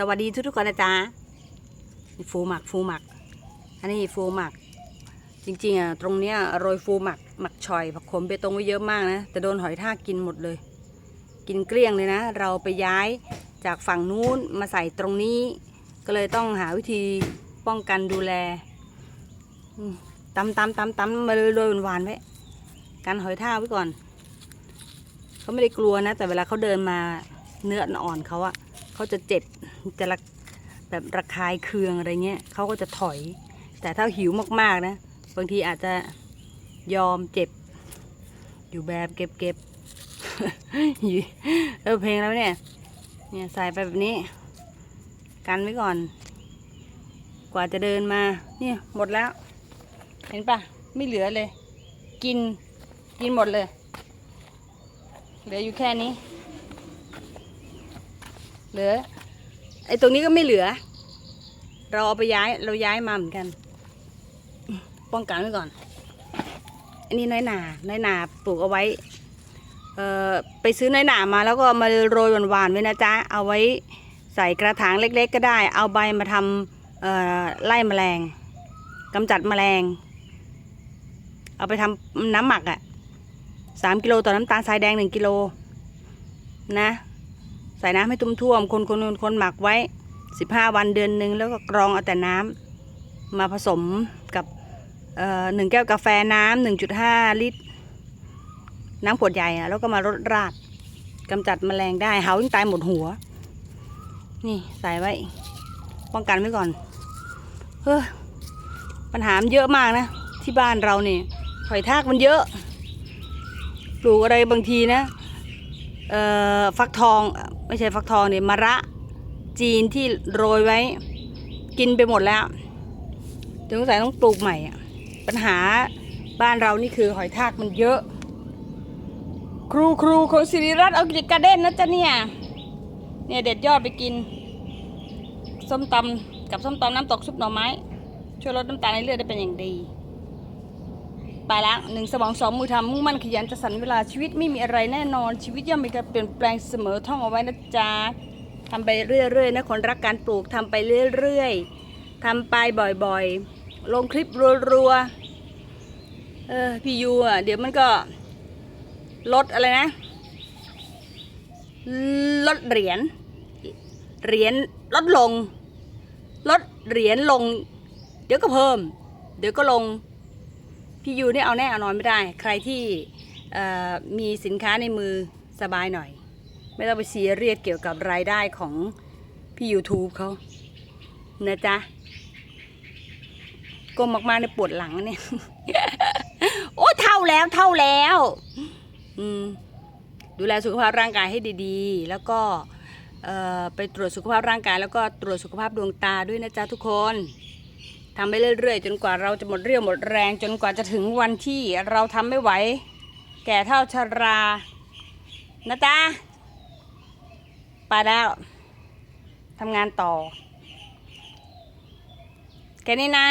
สวัสดีทุกทุกๆคนนะจ๊ะฟูหมักฟูหมัก อันนี้ฟูหมัก จริงๆอะตรงเนี้ยโรยฟูหมักหมักชอย ผักขมเบตรงไว้เยอะมากนะแต่โดนหอยทากกินหมดเลย กินเกลี้ยงเลยนะ เราไปย้ายจากฝั่งนู้นมาใส่ตรงนี้ ก็เลยต้องหาวิธีป้องกันดูแลอืมตำตำตำตำมาเลยโรยหวานๆไว้กันหอยทากไว้ก่อนเขาไม่ได้กลัวนะ แต่เวลาเขาเดินมาเนื้ออ่อนเขาอะเขาจะเจ็บ จะระแบบระคายเคืองอะไรเงี้ยเขาก็จะถอย แต่ถ้าหิวมากๆนะ บางทีอาจจะยอมเจ็บ อยู่แบบเก็บเก็บอยู่เออเพลงแล้วเนี่ย เนี่ยใส่ไปแบบนี้ กันไว้ก่อน กว่าจะเดินมา เนี่ยหมดแล้ว เห็นปะไม่เหลือเลย กิน กินหมดเลย เหลืออยู่แค่นี้ เหลือ ไอ้ตรงนี้ก็ไม่เหลือ เราเอาไปย้ายเราย้ายมาเหมือนกัน ป้องกันไว้ก่อน อันนี้น้อยหนาน้อยหนาปลูกเอาไว้ เอ่อไปซื้อน้อยหนามาแล้วก็มาโรยหวานๆไว้นะจ๊ะเอาไว้ใส่กระถางเล็ก ๆ ก็ได้ เอาใบมาทำเอ่อไล่แมลงกำจัดแมลง เอาไปทำน้ำหมักอะ่ะสามกิโลต่อน้ำตาลทรายแดงหนึ่งกิโลนะ ใส่น้ำให้ตุ้มท่วมๆคนคนคนคนหมักไว้สิบห้าวันเดือนหนึ่งแล้วก็กรองเอาแต่น้ำมาผสมกับหนึ่งแก้วกาแฟน้ำหนึ่งจุดห้าลิตร น้ำขวดใหญ่อะแล้วก็มารดราดกำจัดแมลงได้เหาวิ่งตายหมดหัว นี่ใส่ไว้ ป้องกันไว้ก่อนเฮ้อปัญหามเยอะมากนะ ที่บ้านเราเนี่ยหอยทากมันเยอะ ปลูกอะไรบางทีนะ เอ่อฟักทอง ไม่ใช่ฟักทองเนี่ยมะระจีนที่โรยไว้ กินไปหมดแล้วถึงสงสัยต้องปลูกใหม่อะปัญหาบ้านเรานี่คือหอยทากมันเยอะ ครูครูของสิริรัตน์เอากิจการเด่นนะจ๊ะเนี่ยเนี่ยเด็ดยอดไปกิน ส้มตำกับส้มตำน้ำตกซุปหน่อไม้ ช่วยลดน้ำตาลในเลือดได้เป็นอย่างดี ไปละหนึ่งสมองสองมือทำมุ่งมั่นขยันจะสรรเวลาชีวิตไม่มีอะไรแน่นอนชีวิตย่อมมีการเปลี่ยนแปลงเสมอท่องเอาไว้นะจ๊ะทำไปเรื่อยๆนะคนรักการปลูกทำไปเรื่อยๆทำไปบ่อยๆ ลงคลิปรัวๆเออพี่ยูอะเดี๋ยวมันก็ลดอะไรนะ ลดเหรียญเหรียญลดลง ลดเหรียญลง เดี๋ยวก็เพิ่ม เดี๋ยวก็ลง พี่ยูนี่เอาแน่เอานอนไม่ได้ ใครที่มีสินค้าในมือสบายหน่อย ไม่ต้องไปซีเรียสเกี่ยวกับรายได้ของพี่ YouTube เขานะจ๊ะก้มมากๆในปวดหลังเนี่ย โอ้เท่าแล้วเท่าแล้ว อืมดูแลสุขภาพร่างกายให้ดีๆ แล้วก็ไปตรวจสุขภาพร่างกาย แล้วก็ตรวจสุขภาพดวงตาด้วยนะจ๊ะทุกคน ทำไปเรื่อยๆ จนกว่าเราจะหมดเรี่ยวหมดแรง จนกว่าจะถึงวันที่เราทำไม่ไหว แก่เท่าชรานะจ๊ะไปแล้วทำงานต่อ แค่นี้นะ